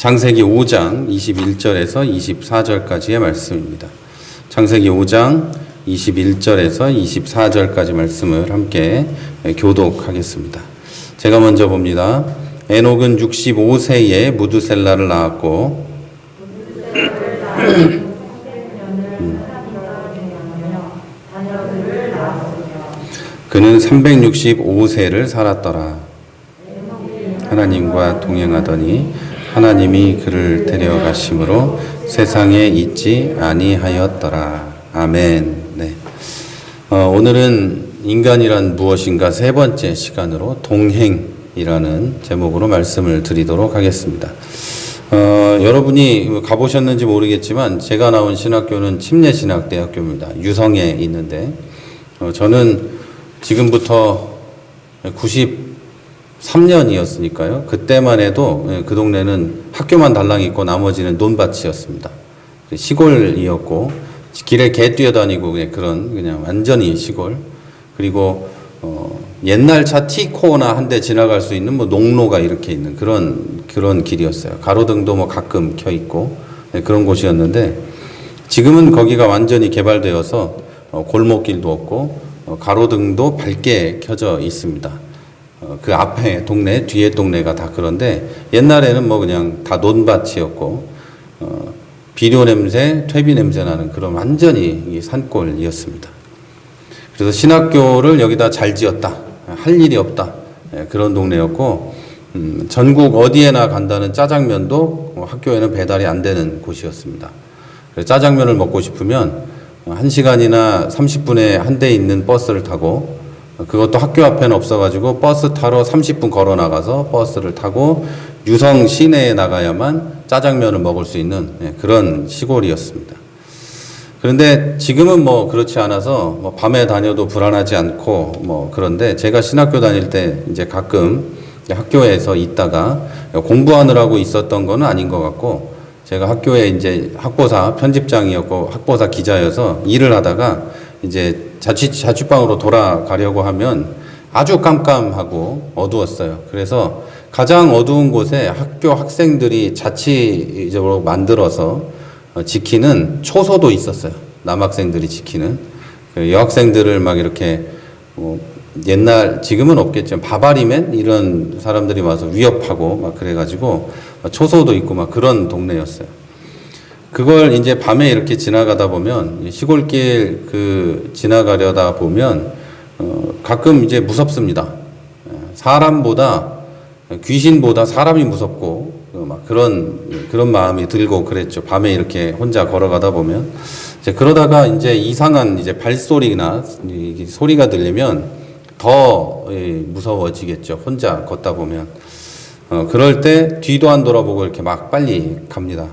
장세기 5장 21절에서 24절까지의 말씀입니다. 장세기 5장 21절에서 24절까지 말씀을 함께 교독하겠습니다. 제가 먼저 봅니다. 에녹은 65세에 무두셀라를 낳았고 그는 365세를 살았더라. 하나님과 동행하더니 하나님이 그를 데려가심으로 세상에 있지 아니하였더라. 아멘. 네. 어, 오늘은 인간이란 무엇인가 세 번째 시간으로 동행이라는 제목으로 말씀을 드리도록 하겠습니다. 어, 여러분이 가보셨는지 모르겠지만 제가 나온 신학교는 침례신학대학교입니다. 유성에 있는데 어, 저는 지금부터 93년이었으니까요. 그때만 해도 예, 그 동네는 학교만 달랑 있고 나머지는 논밭이었습니다. 시골이었고 길에 개 뛰어다니고 그냥 그런 그냥 완전히 시골. 그리고 어, 옛날 차 T코나 한 대 지나갈 수 있는 뭐 농로가 이렇게 있는 그런 그런 길이었어요. 가로등도 뭐 가끔 켜 있고 네, 그런 곳이었는데 지금은 거기가 완전히 개발되어서 어, 골목길도 없고 어, 가로등도 밝게 켜져 있습니다. 어, 그 앞에 동네, 뒤에 동네가 다 그런데 옛날에는 뭐 그냥 다 논밭이었고 어, 비료 냄새, 퇴비 냄새 나는 그런 완전히 이 산골이었습니다. 그래서 신학교를 여기다 잘 지었다. 할 일이 없다. 예, 그런 동네였고 음, 전국 어디에나 간다는 짜장면도 어, 학교에는 배달이 안 되는 곳이었습니다. 짜장면을 먹고 싶으면 어, 1시간이나 30분에 한 대 있는 버스를 타고 어, 그것도 학교 앞에는 없어가지고 버스 타러 30분 걸어 나가서 버스를 타고 유성 시내에 나가야만 짜장면을 먹을 수 있는 예, 그런 시골이었습니다. 그런데 지금은 뭐 그렇지 않아서 뭐 밤에 다녀도 불안하지 않고 뭐 그런데 제가 신학교 다닐 때 이제 가끔 학교에서 있다가 공부하느라고 있었던 거는 아닌 것 같고 제가 학교에 이제 학보사 편집장이었고 학보사 기자여서 일을 하다가 이제 자취 자취방으로 돌아가려고 하면 아주 깜깜하고 어두웠어요. 그래서 가장 어두운 곳에 학교 학생들이 자치적으로 만들어서 어, 지키는 초소도 있었어요. 남학생들이 지키는 그 여학생들을 막 이렇게 뭐 옛날 지금은 없겠지만 바바리맨 이런 사람들이 와서 위협하고 막 그래가지고 초소도 있고 막 그런 동네였어요. 그걸 이제 밤에 이렇게 지나가다 보면 시골길 그 지나가려다 보면 어 가끔 이제 무섭습니다. 사람보다 귀신보다 사람이 무섭고 막 그런 그런 마음이 들고 그랬죠. 밤에 이렇게 혼자 걸어가다 보면 이제 그러다가 이제 이상한 이제 발소리나 소리가 들리면 더 무서워지겠죠. 혼자 걷다 보면 어, 그럴 때 뒤도 안 돌아보고 이렇게 막 빨리 갑니다.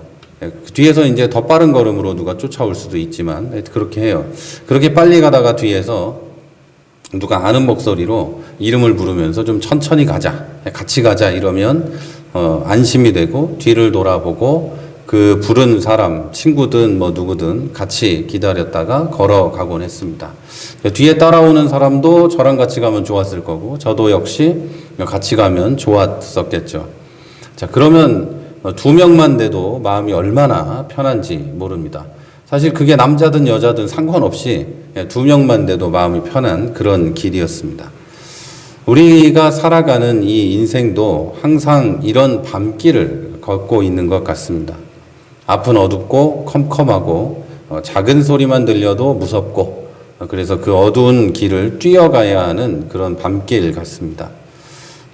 뒤에서 이제 더 빠른 걸음으로 누가 쫓아올 수도 있지만 그렇게 해요. 그렇게 빨리 가다가 뒤에서 누가 아는 목소리로 이름을 부르면서 좀 천천히 가자, 같이 가자 이러면 어, 안심이 되고 뒤를 돌아보고 그 부른 사람, 친구든 뭐 누구든 같이 기다렸다가 걸어가곤 했습니다. 뒤에 따라오는 사람도 저랑 같이 가면 좋았을 거고 저도 역시 같이 가면 좋았었겠죠. 자, 그러면 두 명만 돼도 마음이 얼마나 편한지 모릅니다. 사실 그게 남자든 여자든 상관없이 두 명만 돼도 마음이 편한 그런 길이었습니다. 우리가 살아가는 이 인생도 항상 이런 밤길을 걷고 있는 것 같습니다. 앞은 어둡고 컴컴하고 어, 작은 소리만 들려도 무섭고 어, 그래서 그 어두운 길을 뛰어가야 하는 그런 밤길 같습니다.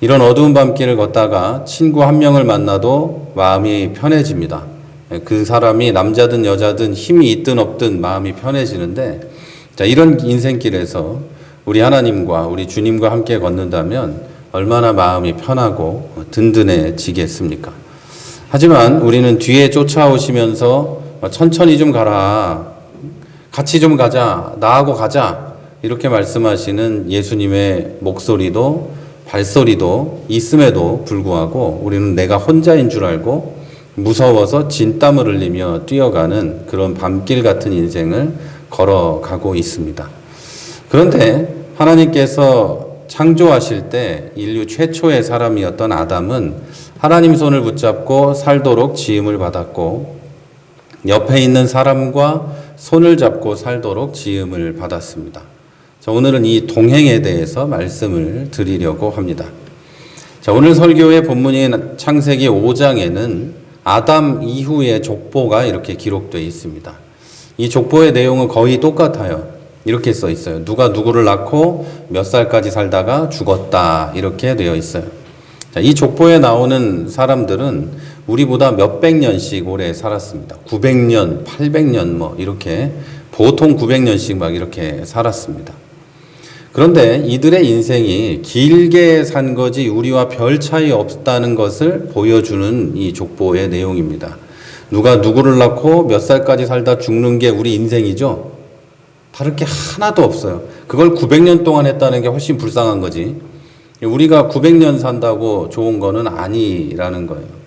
이런 어두운 밤길을 걷다가 친구 한 명을 만나도 마음이 편해집니다. 예, 그 사람이 남자든 여자든 힘이 있든 없든 마음이 편해지는데 자, 이런 인생길에서 우리 하나님과 우리 주님과 함께 걷는다면 얼마나 마음이 편하고 든든해지겠습니까? 하지만 우리는 뒤에 쫓아오시면서 천천히 좀 가라. 같이 좀 가자. 나하고 가자. 이렇게 말씀하시는 예수님의 목소리도 발소리도 있음에도 불구하고 우리는 내가 혼자인 줄 알고 무서워서 진땀을 흘리며 뛰어가는 그런 밤길 같은 인생을 걸어가고 있습니다. 그런데 하나님께서 창조하실 때 인류 최초의 사람이었던 아담은 하나님 손을 붙잡고 살도록 지음을 받았고 옆에 있는 사람과 손을 잡고 살도록 지음을 받았습니다. 자, 오늘은 이 동행에 대해서 말씀을 드리려고 합니다. 자, 오늘 설교의 본문인 창세기 5장에는 아담 이후의 족보가 이렇게 기록되어 있습니다. 이 족보의 내용은 거의 똑같아요. 이렇게 써 있어요. 누가 누구를 낳고 몇 살까지 살다가 죽었다. 이렇게 되어 있어요. 자, 이 족보에 나오는 사람들은 우리보다 몇백 년씩 오래 살았습니다. 900년, 800년 뭐 이렇게 보통 900년씩 막 이렇게 살았습니다. 그런데 이들의 인생이 길게 산 거지 우리와 별 차이 없다는 것을 보여주는 이 족보의 내용입니다. 누가 누구를 낳고 몇 살까지 살다 죽는 게 우리 인생이죠? 다를 게 하나도 없어요. 그걸 900년 동안 했다는 게 훨씬 불쌍한 거지. 우리가 900년 산다고 좋은 거는 아니라는 거예요.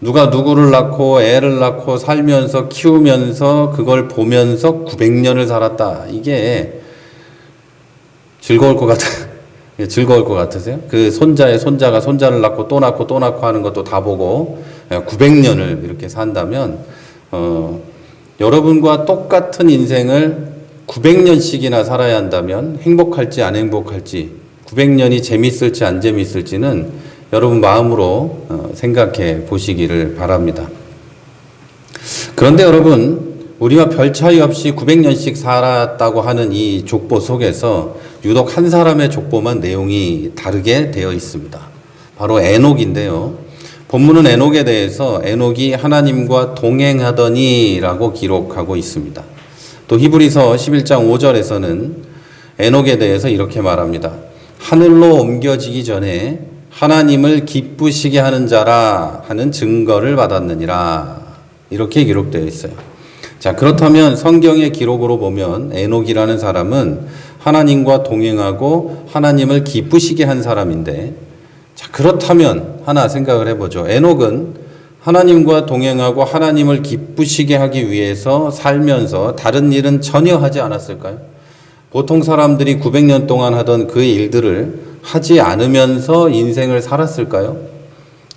누가 누구를 낳고 애를 낳고 살면서 키우면서 그걸 보면서 900년을 살았다. 이게 즐거울 것 같아. 즐거울 것 같으세요? 그 손자의 손자가 손자를 낳고 또 낳고 또 낳고 하는 것도 다 보고 900년을 이렇게 산다면 어, 여러분과 똑같은 인생을 900년씩이나 살아야 한다면 행복할지 안 행복할지 900년이 재밌을지 안 재밌을지는 여러분 마음으로 어, 생각해 보시기를 바랍니다. 그런데 여러분 우리와 별 차이 없이 900년씩 살았다고 하는 이 족보 속에서 유독 한 사람의 족보만 내용이 다르게 되어 있습니다. 바로 에녹인데요. 본문은 에녹에 대해서 에녹이 하나님과 동행하더니라고 기록하고 있습니다. 또 히브리서 11장 5절에서는 에녹에 대해서 이렇게 말합니다. 하늘로 옮겨지기 전에 하나님을 기쁘시게 하는 자라 하는 증거를 받았느니라. 이렇게 기록되어 있어요. 자, 그렇다면 성경의 기록으로 보면 에녹이라는 사람은 하나님과 동행하고 하나님을 기쁘시게 한 사람인데 자, 그렇다면 하나 생각을 해보죠. 에녹은 하나님과 동행하고 하나님을 기쁘시게 하기 위해서 살면서 다른 일은 전혀 하지 않았을까요? 보통 사람들이 900년 동안 하던 그 일들을 하지 않으면서 인생을 살았을까요?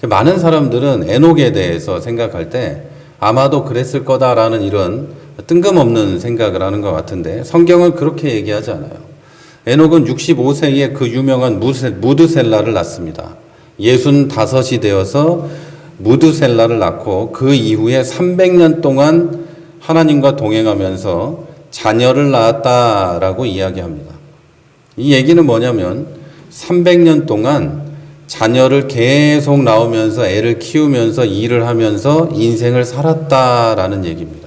많은 사람들은 에녹에 대해서 생각할 때 아마도 그랬을 거다라는 이런 뜬금없는 생각을 하는 것 같은데 성경은 그렇게 얘기하지 않아요. 에녹은 65세에 그 유명한 무드셀라를 낳습니다. 65이 되어서 무드셀라를 낳고 그 이후에 300년 동안 하나님과 동행하면서 자녀를 낳았다라고 이야기합니다. 이 얘기는 뭐냐면 300년 동안 자녀를 계속 나오면서 애를 키우면서 일을 하면서 인생을 살았다라는 얘기입니다.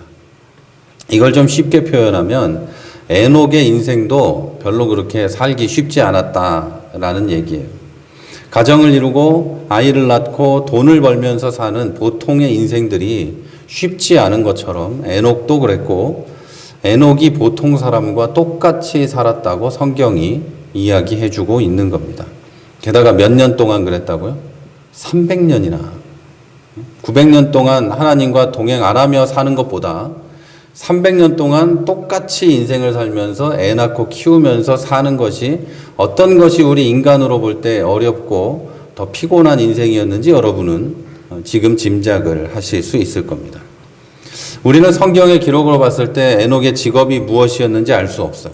이걸 좀 쉽게 표현하면 에녹의 인생도 별로 그렇게 살기 쉽지 않았다라는 얘기예요. 가정을 이루고 아이를 낳고 돈을 벌면서 사는 보통의 인생들이 쉽지 않은 것처럼 에녹도 그랬고 에녹이 보통 사람과 똑같이 살았다고 성경이 이야기해 주고 있는 겁니다. 게다가 몇 년 동안 그랬다고요? 300년이나. 900년 동안 하나님과 동행 안 하며 사는 것보다 300년 동안 똑같이 인생을 살면서 애 낳고 키우면서 사는 것이 어떤 것이 우리 인간으로 볼 때 어렵고 더 피곤한 인생이었는지 여러분은 지금 짐작을 하실 수 있을 겁니다. 우리는 성경의 기록으로 봤을 때 에녹의 직업이 무엇이었는지 알 수 없어요.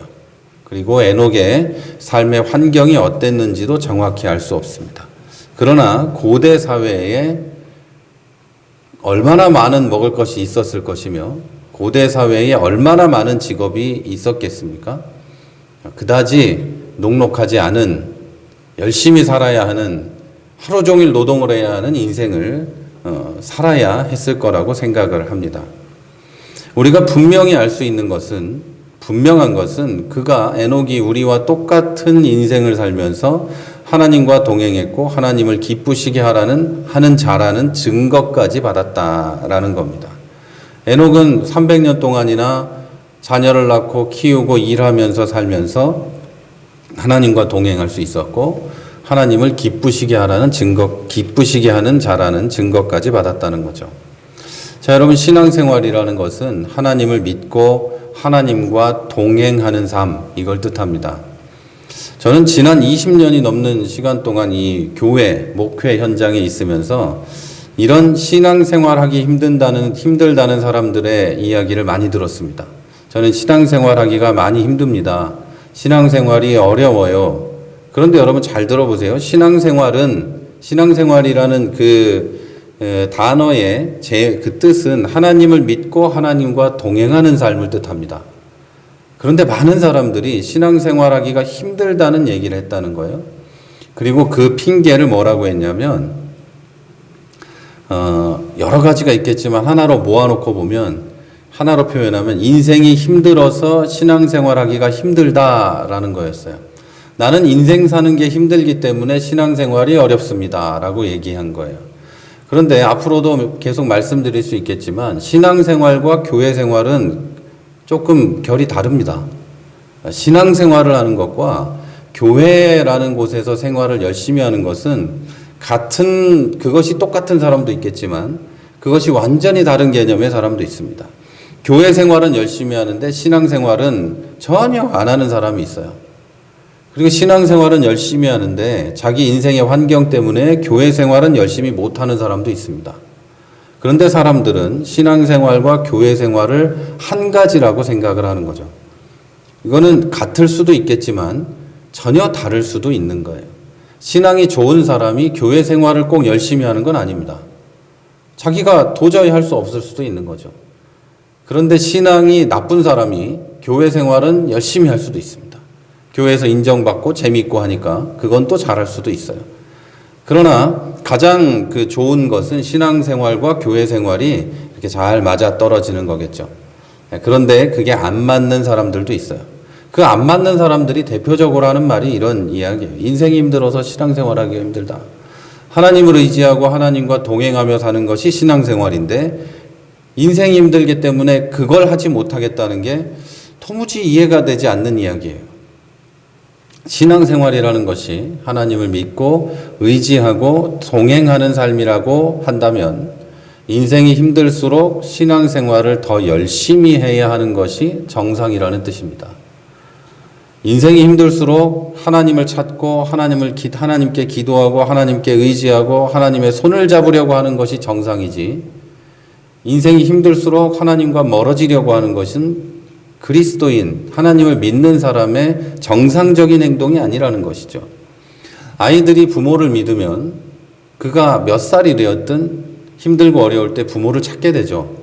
그리고 에녹의 삶의 환경이 어땠는지도 정확히 알 수 없습니다. 그러나 고대 사회에 얼마나 많은 먹을 것이 있었을 것이며 고대 사회에 얼마나 많은 직업이 있었겠습니까? 그다지 녹록하지 않은 열심히 살아야 하는 하루 종일 노동을 해야 하는 인생을 어, 살아야 했을 거라고 생각을 합니다. 우리가 분명히 알 수 있는 것은 분명한 것은 그가 에녹이 우리와 똑같은 인생을 살면서 하나님과 동행했고 하나님을 기쁘시게 하라는 하는 자라는 증거까지 받았다라는 겁니다. 에녹은 300년 동안이나 자녀를 낳고 키우고 일하면서 살면서 하나님과 동행할 수 있었고 하나님을 기쁘시게 하라는 증거 기쁘시게 하는 자라는 증거까지 받았다는 거죠. 자, 여러분 신앙생활이라는 것은 하나님을 믿고 하나님과 동행하는 삶 이걸 뜻합니다. 저는 지난 20년이 넘는 시간 동안 이 교회, 목회 현장에 있으면서 이런 신앙생활하기 힘든다는, 힘들다는 사람들의 이야기를 많이 들었습니다. 저는 신앙생활하기가 많이 힘듭니다. 신앙생활이 어려워요. 그런데 여러분 잘 들어보세요. 신앙생활은, 신앙생활이라는 그 에, 단어의 제, 그 뜻은 하나님을 믿고 하나님과 동행하는 삶을 뜻합니다. 그런데 많은 사람들이 신앙생활하기가 힘들다는 얘기를 했다는 거예요. 그리고 그 핑계를 뭐라고 했냐면, 어, 여러 가지가 있겠지만 하나로 모아놓고 보면, 하나로 표현하면 인생이 힘들어서 신앙생활하기가 힘들다라는 거였어요. 나는 인생 사는 게 힘들기 때문에 신앙생활이 어렵습니다. 라고 얘기한 거예요. 그런데 앞으로도 계속 말씀드릴 수 있겠지만, 신앙생활과 교회 생활은 조금 결이 다릅니다. 신앙생활을 하는 것과 교회라는 곳에서 생활을 열심히 하는 것은 같은 그것이 똑같은 사람도 있겠지만 그것이 완전히 다른 개념의 사람도 있습니다. 교회 생활은 열심히 하는데 신앙 생활은 전혀 안 하는 사람이 있어요. 그리고 신앙 생활은 열심히 하는데 자기 인생의 환경 때문에 교회 생활은 열심히 못 하는 사람도 있습니다. 그런데 사람들은 신앙 생활과 교회 생활을 한 가지라고 생각을 하는 거죠. 이거는 같을 수도 있겠지만 전혀 다를 수도 있는 거예요. 신앙이 좋은 사람이 교회 생활을 꼭 열심히 하는 건 아닙니다. 자기가 도저히 할 수 없을 수도 있는 거죠. 그런데 신앙이 나쁜 사람이 교회 생활은 열심히 할 수도 있습니다. 교회에서 인정받고 재미있고 하니까 그건 또 잘할 수도 있어요. 그러나 가장 그 좋은 것은 신앙 생활과 교회 생활이 이렇게 잘 맞아 떨어지는 거겠죠. 네, 그런데 그게 안 맞는 사람들도 있어요. 그 안 맞는 사람들이 대표적으로 하는 말이 이런 이야기예요. 인생이 힘들어서 신앙생활하기 힘들다. 하나님을 의지하고 하나님과 동행하며 사는 것이 신앙생활인데 인생이 힘들기 때문에 그걸 하지 못하겠다는 게 도무지 이해가 되지 않는 이야기예요. 신앙생활이라는 것이 하나님을 믿고 의지하고 동행하는 삶이라고 한다면 인생이 힘들수록 신앙생활을 더 열심히 해야 하는 것이 정상이라는 뜻입니다. 인생이 힘들수록 하나님을 찾고 하나님을 기, 하나님께 기도하고 하나님께 의지하고 하나님의 손을 잡으려고 하는 것이 정상이지 인생이 힘들수록 하나님과 멀어지려고 하는 것은 그리스도인, 하나님을 믿는 사람의 정상적인 행동이 아니라는 것이죠. 아이들이 부모를 믿으면 그가 몇 살이 되었든 힘들고 어려울 때 부모를 찾게 되죠.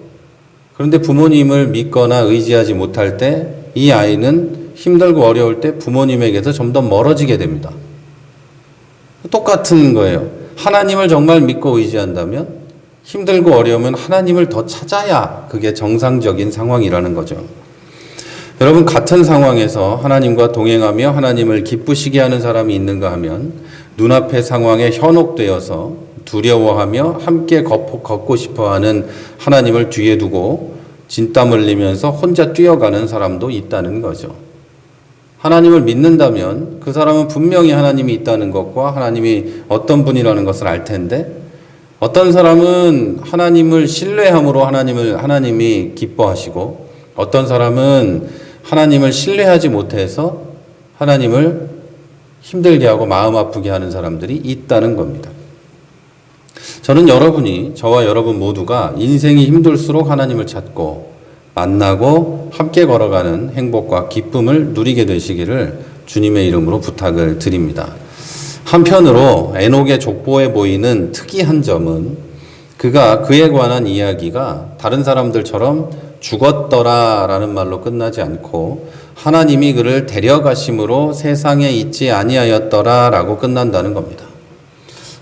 그런데 부모님을 믿거나 의지하지 못할 때 이 아이는 힘들고 어려울 때 부모님에게서 좀 더 멀어지게 됩니다. 똑같은 거예요. 하나님을 정말 믿고 의지한다면 힘들고 어려우면 하나님을 더 찾아야 그게 정상적인 상황이라는 거죠. 여러분 같은 상황에서 하나님과 동행하며 하나님을 기쁘시게 하는 사람이 있는가 하면 눈앞의 상황에 현혹되어서 두려워하며 함께 걷고 싶어 하는 하나님을 뒤에 두고 진땀 흘리면서 혼자 뛰어가는 사람도 있다는 거죠. 하나님을 믿는다면 그 사람은 분명히 하나님이 있다는 것과 하나님이 어떤 분이라는 것을 알 텐데 어떤 사람은 하나님을 신뢰함으로 하나님을 하나님이 기뻐하시고 어떤 사람은 하나님을 신뢰하지 못해서 하나님을 힘들게 하고 마음 아프게 하는 사람들이 있다는 겁니다. 저는 여러분이, 저와 여러분 모두가 인생이 힘들수록 하나님을 찾고 만나고 함께 걸어가는 행복과 기쁨을 누리게 되시기를 주님의 이름으로 부탁을 드립니다. 한편으로 에녹의 족보에 보이는 특이한 점은 그가 그에 관한 이야기가 다른 사람들처럼 죽었더라 라는 말로 끝나지 않고 하나님이 그를 데려가심으로 세상에 있지 아니하였더라 라고 끝난다는 겁니다.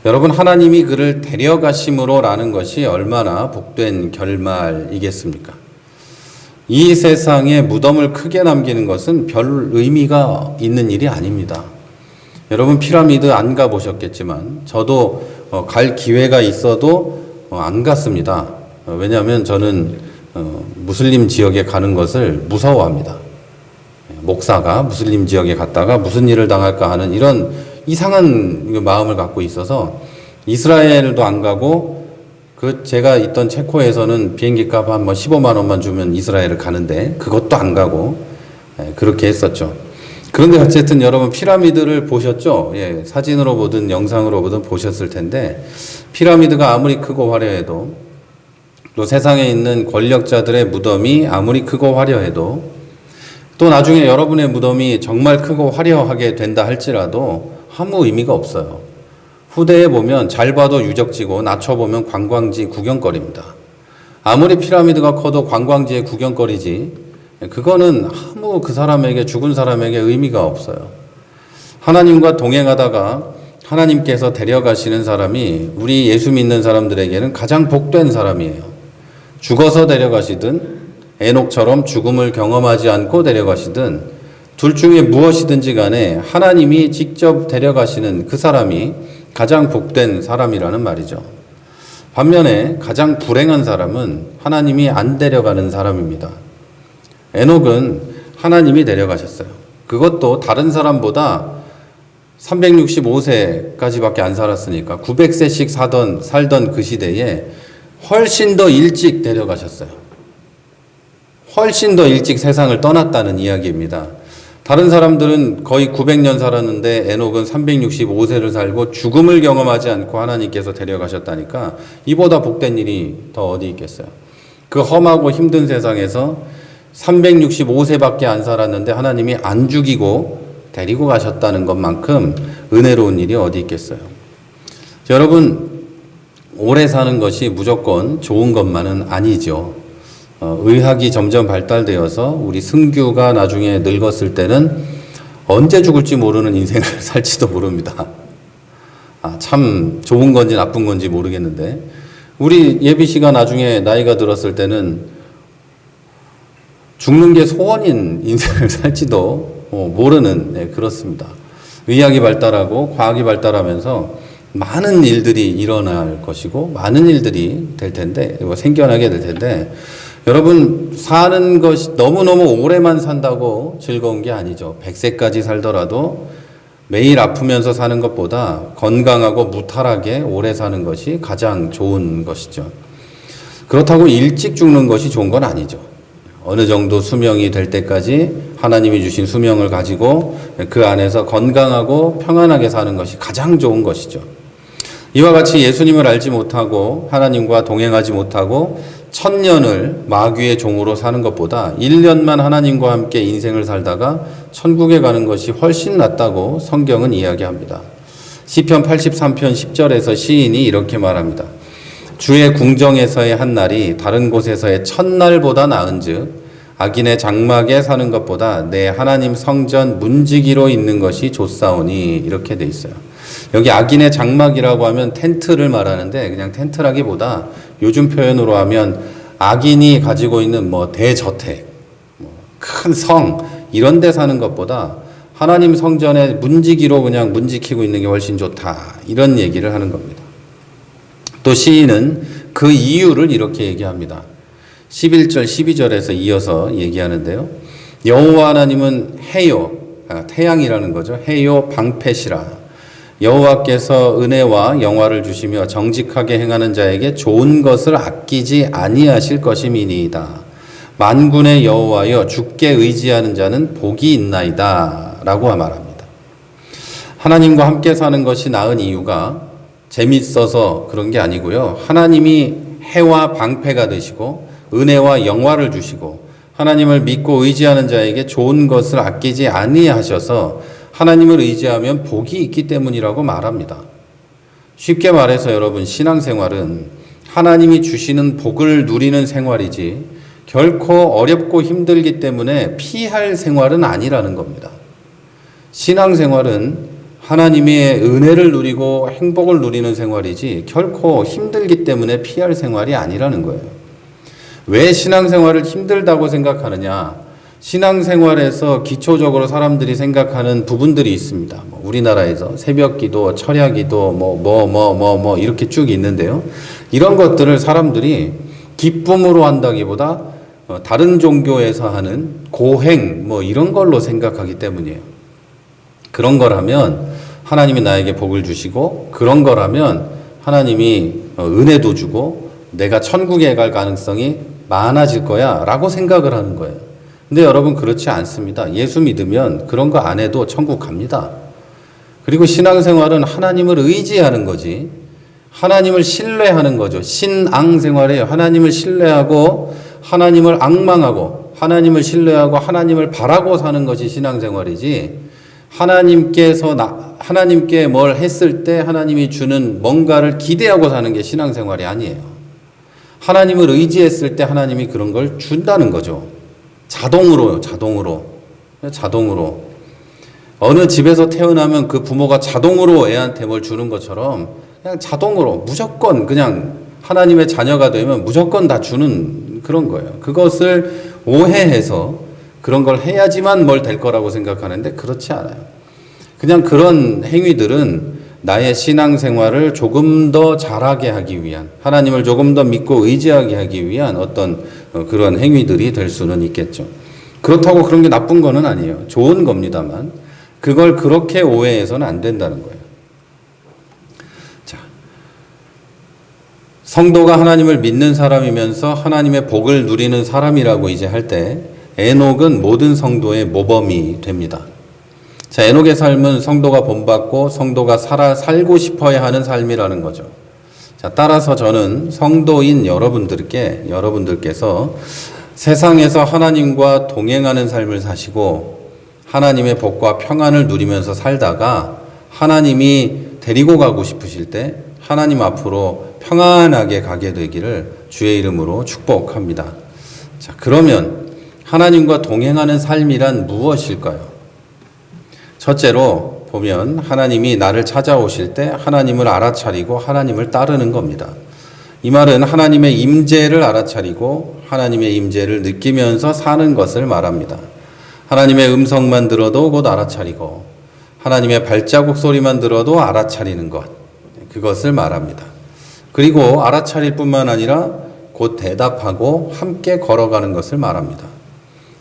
여러분 하나님이 그를 데려가심으로 라는 것이 얼마나 복된 결말이겠습니까? 이 세상에 무덤을 크게 남기는 것은 별 의미가 있는 일이 아닙니다. 여러분 피라미드 안 가보셨겠지만 저도 어, 갈 기회가 있어도 어, 안 갔습니다. 어, 왜냐하면 저는 어, 무슬림 지역에 가는 것을 무서워합니다. 목사가 무슬림 지역에 갔다가 무슨 일을 당할까 하는 이런 이상한 마음을 갖고 있어서 이스라엘도 안 가고 그 제가 있던 체코에서는 비행기 값한번 15만 원만 주면 이스라엘을 가는데 그것도 안 가고 예, 그렇게 했었죠. 그런데 어쨌든 여러분 피라미드를 보셨죠? 예, 사진으로 보든 영상으로 보든 보셨을 텐데 피라미드가 아무리 크고 화려해도 또 세상에 있는 권력자들의 무덤이 아무리 크고 화려해도 또 나중에 여러분의 무덤이 정말 크고 화려하게 된다 할지라도 아무 의미가 없어요. 후대에 보면 잘 봐도 유적지고 낮춰 보면 관광지 구경거리입니다. 아무리 피라미드가 커도 관광지의 구경거리지 그거는 아무 그 사람에게 죽은 사람에게 의미가 없어요. 하나님과 동행하다가 하나님께서 데려가시는 사람이 우리 예수 믿는 사람들에게는 가장 복된 사람이에요. 죽어서 데려가시든 에녹처럼 죽음을 경험하지 않고 데려가시든 둘 중에 무엇이든지 간에 하나님이 직접 데려가시는 그 사람이 가장 복된 사람이라는 말이죠. 반면에 가장 불행한 사람은 하나님이 안 데려가는 사람입니다. 에녹은 하나님이 데려가셨어요. 그것도 다른 사람보다 365세까지밖에 안 살았으니까 900세씩 사던 살던 그 시대에 훨씬 더 일찍 데려가셨어요. 훨씬 더 일찍 세상을 떠났다는 이야기입니다. 다른 사람들은 거의 900년 살았는데 에녹은 365세를 살고 죽음을 경험하지 않고 하나님께서 데려가셨다니까 이보다 복된 일이 더 어디 있겠어요. 그 험하고 힘든 세상에서 365세밖에 안 살았는데 하나님이 안 죽이고 데리고 가셨다는 것만큼 은혜로운 일이 어디 있겠어요. 여러분, 오래 사는 것이 무조건 좋은 것만은 아니죠. 어, 의학이 점점 발달되어서 우리 승규가 나중에 늙었을 때는 언제 죽을지 모르는 인생을 살지도 모릅니다. 아, 참 좋은 건지 나쁜 건지 모르겠는데 우리 예비 씨가 나중에 나이가 들었을 때는 죽는 게 소원인 인생을 살지도 어, 모르는 네, 그렇습니다. 의학이 발달하고 과학이 발달하면서 많은 일들이 일어날 것이고 많은 일들이 될 텐데 뭐 생겨나게 될 텐데 여러분 사는 것이 너무너무 오래만 산다고 즐거운 게 아니죠. 100세까지 살더라도 매일 아프면서 사는 것보다 건강하고 무탈하게 오래 사는 것이 가장 좋은 것이죠. 그렇다고 일찍 죽는 것이 좋은 건 아니죠. 어느 정도 수명이 될 때까지 하나님이 주신 수명을 가지고 그 안에서 건강하고 평안하게 사는 것이 가장 좋은 것이죠. 이와 같이 예수님을 알지 못하고 하나님과 동행하지 못하고 천년을 마귀의 종으로 사는 것보다 1년만 하나님과 함께 인생을 살다가 천국에 가는 것이 훨씬 낫다고 성경은 이야기합니다. 시편 83편 10절에서 시인이 이렇게 말합니다. 주의 궁정에서의 한 날이 다른 곳에서의 첫날보다 나은즉 악인의 장막에 사는 것보다 내 하나님 성전 문지기로 있는 것이 좋사오니 이렇게 돼 있어요. 여기 악인의 장막이라고 하면 텐트를 말하는데 그냥 텐트라기보다 요즘 표현으로 하면 악인이 가지고 있는 뭐 대저택, 뭐 큰 성 이런 데 사는 것보다 하나님 성전에 문지기로 그냥 문지키고 있는 게 훨씬 좋다 이런 얘기를 하는 겁니다. 또 시인은 그 이유를 이렇게 얘기합니다. 11절, 12절에서 이어서 얘기하는데요. 여호와 하나님은 해요, 아, 태양이라는 거죠. 해요 방패시라. 여호와께서 은혜와 영화를 주시며 정직하게 행하는 자에게 좋은 것을 아끼지 아니하실 것임이니이다. 만군의 여호와여 주께 의지하는 자는 복이 있나이다라고 말합니다. 하나님과 함께 사는 것이 나은 이유가 재밌어서 그런 게 아니고요. 하나님이 해와 방패가 되시고 은혜와 영화를 주시고 하나님을 믿고 의지하는 자에게 좋은 것을 아끼지 아니하셔서 하나님을 의지하면 복이 있기 때문이라고 말합니다. 쉽게 말해서 여러분 신앙생활은 하나님이 주시는 복을 누리는 생활이지 결코 어렵고 힘들기 때문에 피할 생활은 아니라는 겁니다. 신앙생활은 하나님의 은혜를 누리고 행복을 누리는 생활이지 결코 힘들기 때문에 피할 생활이 아니라는 거예요. 왜 신앙생활을 힘들다고 생각하느냐? 신앙생활에서 기초적으로 사람들이 생각하는 부분들이 있습니다. 뭐 우리나라에서 새벽기도, 철야기도, 뭐 뭐 뭐 뭐 뭐 이렇게 쭉 있는데요. 이런 것들을 사람들이 기쁨으로 한다기보다 어, 다른 종교에서 하는 고행 뭐 이런 걸로 생각하기 때문이에요. 그런 거라면 하나님이 나에게 복을 주시고 그런 거라면 하나님이 어, 은혜도 주고 내가 천국에 갈 가능성이 많아질 거야 라고 생각을 하는 거예요. 근데 여러분 그렇지 않습니다. 예수 믿으면 그런 거 안 해도 천국 갑니다. 그리고 신앙생활은 하나님을 의지하는 거지. 하나님을 신뢰하는 거죠. 신앙 생활이에요. 하나님을 신뢰하고 하나님을 악망하고 하나님을 신뢰하고 하나님을 바라고 사는 것이 신앙 생활이지. 하나님께서 나, 하나님께 뭘 했을 때 하나님이 주는 뭔가를 기대하고 사는 게 신앙 생활이 아니에요. 하나님을 의지했을 때 하나님이 그런 걸 준다는 거죠. 자동으로요, 자동으로. 자동으로. 어느 집에서 태어나면 그 부모가 자동으로 애한테 뭘 주는 것처럼 그냥 자동으로 무조건 그냥 하나님의 자녀가 되면 무조건 다 주는 그런 거예요. 그것을 오해해서 그런 걸 해야지만 뭘 될 거라고 생각하는데 그렇지 않아요. 그냥 그런 행위들은 나의 신앙생활을 조금 더 잘하게 하기 위한 하나님을 조금 더 믿고 의지하게 하기 위한 어떤 어, 그런 행위들이 될 수는 있겠죠. 그렇다고 그런 게 나쁜 거는 아니에요. 좋은 겁니다만 그걸 그렇게 오해해서는 안 된다는 거예요. 자, 성도가 하나님을 믿는 사람이면서 하나님의 복을 누리는 사람이라고 이제 할 때 에녹은 모든 성도의 모범이 됩니다. 자, 에녹의 삶은 성도가 본받고 성도가 살아 살고 싶어야 하는 삶이라는 거죠. 자, 따라서 저는 성도인 여러분들께 여러분들께서 세상에서 하나님과 동행하는 삶을 사시고 하나님의 복과 평안을 누리면서 살다가 하나님이 데리고 가고 싶으실 때 하나님 앞으로 평안하게 가게 되기를 주의 이름으로 축복합니다. 자, 그러면 하나님과 동행하는 삶이란 무엇일까요? 첫째로 보면 하나님이 나를 찾아오실 때 하나님을 알아차리고 하나님을 따르는 겁니다. 이 말은 하나님의 임재를 알아차리고 하나님의 임재를 느끼면서 사는 것을 말합니다. 하나님의 음성만 들어도 곧 알아차리고 하나님의 발자국 소리만 들어도 알아차리는 것 그것을 말합니다. 그리고 알아차릴 뿐만 아니라 곧 대답하고 함께 걸어가는 것을 말합니다.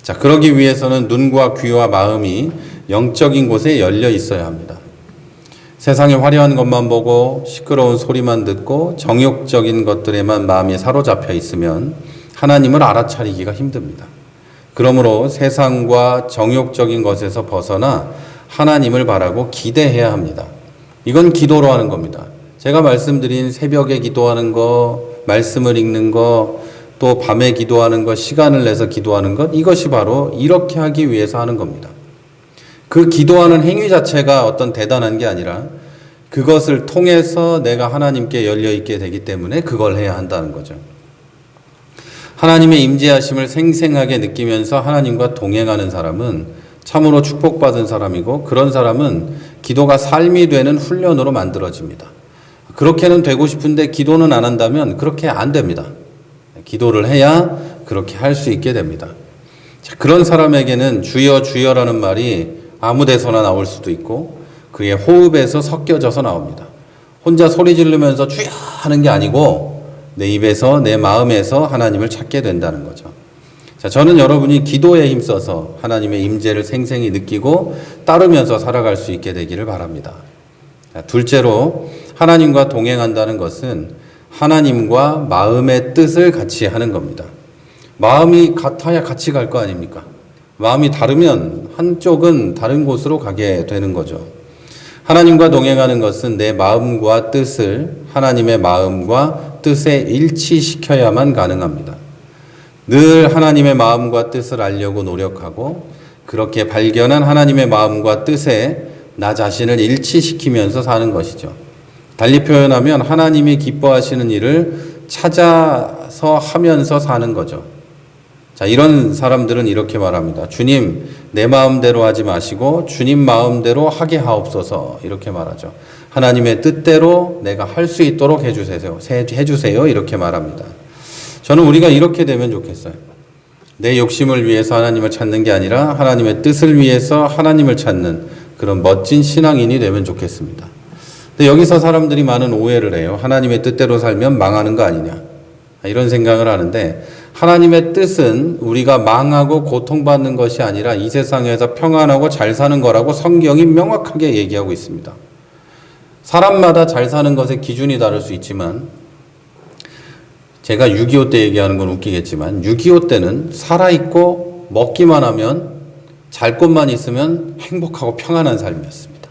자, 그러기 위해서는 눈과 귀와 마음이 영적인 곳에 열려 있어야 합니다. 세상의 화려한 것만 보고 시끄러운 소리만 듣고 정욕적인 것들에만 마음이 사로잡혀 있으면 하나님을 알아차리기가 힘듭니다. 그러므로 세상과 정욕적인 것에서 벗어나 하나님을 바라고 기대해야 합니다. 이건 기도로 하는 겁니다. 제가 말씀드린 새벽에 기도하는 거, 말씀을 읽는 거, 또 밤에 기도하는 것, 시간을 내서 기도하는 것, 이것이 바로 이렇게 하기 위해서 하는 겁니다. 그 기도하는 행위 자체가 어떤 대단한 게 아니라 그것을 통해서 내가 하나님께 열려 있게 되기 때문에 그걸 해야 한다는 거죠. 하나님의 임재하심을 생생하게 느끼면서 하나님과 동행하는 사람은 참으로 축복받은 사람이고 그런 사람은 기도가 삶이 되는 훈련으로 만들어집니다. 그렇게는 되고 싶은데 기도는 안 한다면 그렇게 안 됩니다. 기도를 해야 그렇게 할 수 있게 됩니다. 그런 사람에게는 주여 주여라는 말이 아무 데서나 나올 수도 있고 그의 호흡에서 섞여져서 나옵니다. 혼자 소리 지르면서 주여 하는 게 아니고 내 입에서 내 마음에서 하나님을 찾게 된다는 거죠. 자, 저는 여러분이 기도에 힘써서 하나님의 임재를 생생히 느끼고 따르면서 살아갈 수 있게 되기를 바랍니다. 자, 둘째로 하나님과 동행한다는 것은 하나님과 마음의 뜻을 같이 하는 겁니다. 마음이 같아야 같이 갈 거 아닙니까? 마음이 다르면 한쪽은 다른 곳으로 가게 되는 거죠. 하나님과 동행하는 것은 내 마음과 뜻을 하나님의 마음과 뜻에 일치시켜야만 가능합니다. 늘 하나님의 마음과 뜻을 알려고 노력하고 그렇게 발견한 하나님의 마음과 뜻에 나 자신을 일치시키면서 사는 것이죠. 달리 표현하면 하나님이 기뻐하시는 일을 찾아서 하면서 사는 거죠. 자, 이런 사람들은 이렇게 말합니다. 주님, 내 마음대로 하지 마시고 주님 마음대로 하게 하옵소서. 이렇게 말하죠. 하나님의 뜻대로 내가 할 수 있도록 해 주세요. 해 주세요. 이렇게 말합니다. 저는 우리가 이렇게 되면 좋겠어요. 내 욕심을 위해서 하나님을 찾는 게 아니라 하나님의 뜻을 위해서 하나님을 찾는 그런 멋진 신앙인이 되면 좋겠습니다. 근데 여기서 사람들이 많은 오해를 해요. 하나님의 뜻대로 살면 망하는 거 아니냐. 이런 생각을 하는데 하나님의 뜻은 우리가 망하고 고통받는 것이 아니라 이 세상에서 평안하고 잘 사는 거라고 성경이 명확하게 얘기하고 있습니다. 사람마다 잘 사는 것의 기준이 다를 수 있지만 제가 6.25 때 얘기하는 건 웃기겠지만 6.25 때는 살아있고 먹기만 하면 잘 것만 있으면 행복하고 평안한 삶이었습니다.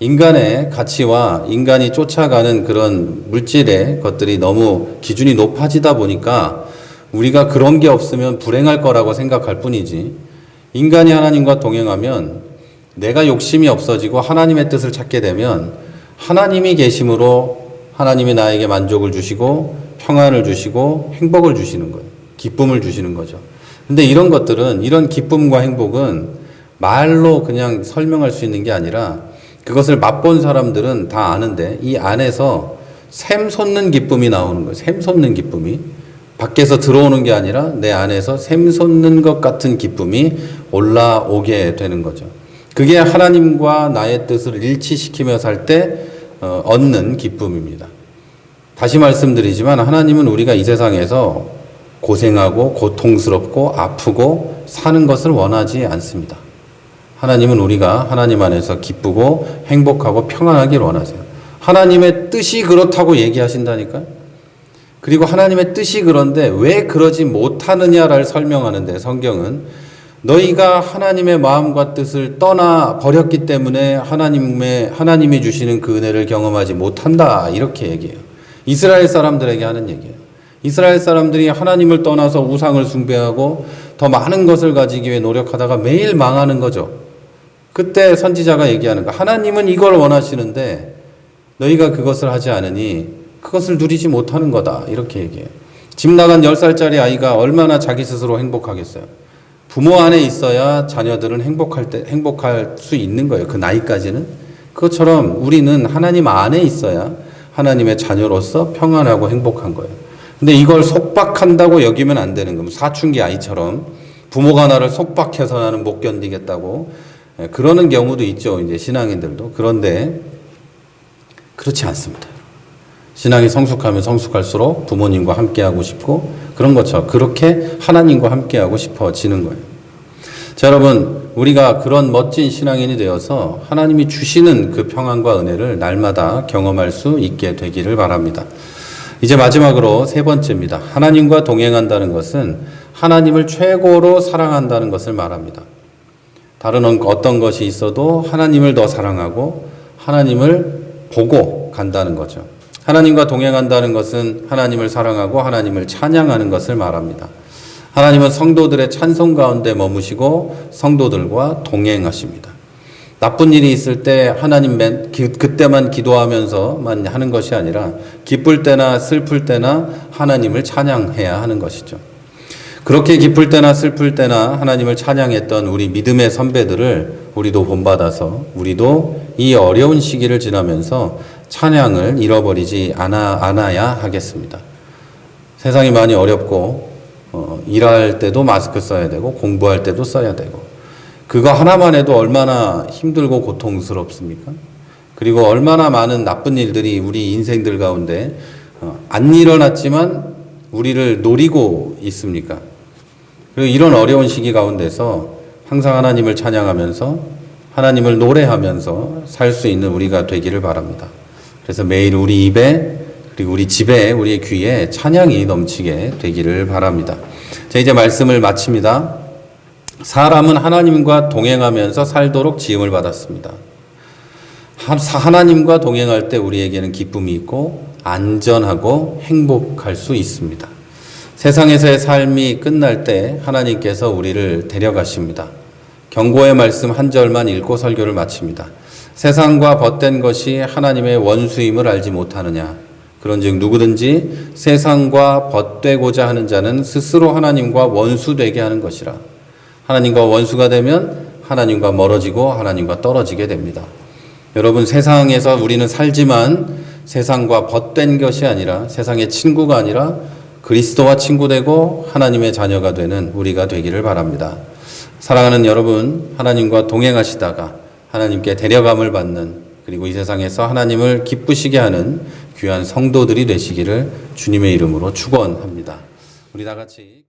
인간의 가치와 인간이 쫓아가는 그런 물질의 것들이 너무 기준이 높아지다 보니까 우리가 그런 게 없으면 불행할 거라고 생각할 뿐이지 인간이 하나님과 동행하면 내가 욕심이 없어지고 하나님의 뜻을 찾게 되면 하나님이 계심으로 하나님이 나에게 만족을 주시고 평안을 주시고 행복을 주시는 거예요. 기쁨을 주시는 거죠. 근데 이런 것들은 이런 기쁨과 행복은 말로 그냥 설명할 수 있는 게 아니라 그것을 맛본 사람들은 다 아는데 이 안에서 샘 솟는 기쁨이 나오는 거예요. 샘 솟는 기쁨이 밖에서 들어오는 게 아니라 내 안에서 샘 솟는 것 같은 기쁨이 올라오게 되는 거죠. 그게 하나님과 나의 뜻을 일치시키며 살때 어, 얻는 기쁨입니다. 다시 말씀드리지만 하나님은 우리가 이 세상에서 고생하고 고통스럽고 아프고 사는 것을 원하지 않습니다. 하나님은 우리가 하나님 안에서 기쁘고 행복하고 평안하길 원하세요. 하나님의 뜻이 그렇다고 얘기하신다니까요. 그리고 하나님의 뜻이 그런데 왜 그러지 못하느냐를 설명하는데 성경은 너희가 하나님의 마음과 뜻을 떠나 버렸기 때문에 하나님의 하나님이 주시는 그 은혜를 경험하지 못한다 이렇게 얘기해요. 이스라엘 사람들에게 하는 얘기예요. 이스라엘 사람들이 하나님을 떠나서 우상을 숭배하고 더 많은 것을 가지기 위해 노력하다가 매일 망하는 거죠. 그때 선지자가 얘기하는 거 하나님은 이걸 원하시는데 너희가 그것을 하지 않으니 그것을 누리지 못하는 거다 이렇게 얘기해요. 집 나간 10살짜리 아이가 얼마나 자기 스스로 행복하겠어요. 부모 안에 있어야 자녀들은 행복할 때 행복할 수 있는 거예요. 그 나이까지는 그것처럼 우리는 하나님 안에 있어야 하나님의 자녀로서 평안하고 행복한 거예요. 근데 이걸 속박한다고 여기면 안 되는 겁니다. 사춘기 아이처럼 부모가 나를 속박해서 나는 못 견디겠다고 예, 그러는 경우도 있죠. 이제 신앙인들도 그런데 그렇지 않습니다. 신앙이 성숙하면 성숙할수록 부모님과 함께하고 싶고 그런 것처럼 그렇게 하나님과 함께하고 싶어지는 거예요. 자, 여러분, 우리가 그런 멋진 신앙인이 되어서 하나님이 주시는 그 평안과 은혜를 날마다 경험할 수 있게 되기를 바랍니다. 이제 마지막으로 세 번째입니다. 하나님과 동행한다는 것은 하나님을 최고로 사랑한다는 것을 말합니다. 다른 어떤 것이 있어도 하나님을 더 사랑하고 하나님을 보고 간다는 거죠. 하나님과 동행한다는 것은 하나님을 사랑하고 하나님을 찬양하는 것을 말합니다. 하나님은 성도들의 찬송 가운데 머무시고 성도들과 동행하십니다. 나쁜 일이 있을 때 하나님 맨 그때만 기도하면서만 하는 것이 아니라 기쁠 때나 슬플 때나 하나님을 찬양해야 하는 것이죠. 그렇게 기쁠 때나 슬플 때나 하나님을 찬양했던 우리 믿음의 선배들을 우리도 본받아서 우리도 이 어려운 시기를 지나면서 찬양을 잃어버리지 않아, 않아야 하겠습니다. 세상이 많이 어렵고 어, 일할 때도 마스크 써야 되고 공부할 때도 써야 되고 그거 하나만 해도 얼마나 힘들고 고통스럽습니까? 그리고 얼마나 많은 나쁜 일들이 우리 인생들 가운데 어, 안 일어났지만 우리를 노리고 있습니까? 그리고 이런 어려운 시기 가운데서 항상 하나님을 찬양하면서 하나님을 노래하면서 살 수 있는 우리가 되기를 바랍니다. 그래서 매일 우리 입에 그리고 우리 집에 우리의 귀에 찬양이 넘치게 되기를 바랍니다. 자, 이제 말씀을 마칩니다. 사람은 하나님과 동행하면서 살도록 지음을 받았습니다. 하나님과 동행할 때 우리에게는 기쁨이 있고 안전하고 행복할 수 있습니다. 세상에서의 삶이 끝날 때 하나님께서 우리를 데려가십니다. 경고의 말씀 한 절만 읽고 설교를 마칩니다. 세상과 벗된 것이 하나님의 원수임을 알지 못하느냐. 그런즉 누구든지 세상과 벗되고자 하는 자는 스스로 하나님과 원수되게 하는 것이라. 하나님과 원수가 되면 하나님과 멀어지고 하나님과 떨어지게 됩니다. 여러분 세상에서 우리는 살지만 세상과 벗된 것이 아니라 세상의 친구가 아니라 그리스도와 친구 되고 하나님의 자녀가 되는 우리가 되기를 바랍니다. 사랑하는 여러분, 하나님과 동행하시다가 하나님께 데려감을 받는 그리고 이 세상에서 하나님을 기쁘시게 하는 귀한 성도들이 되시기를 주님의 이름으로 축원합니다. 우리 다 같이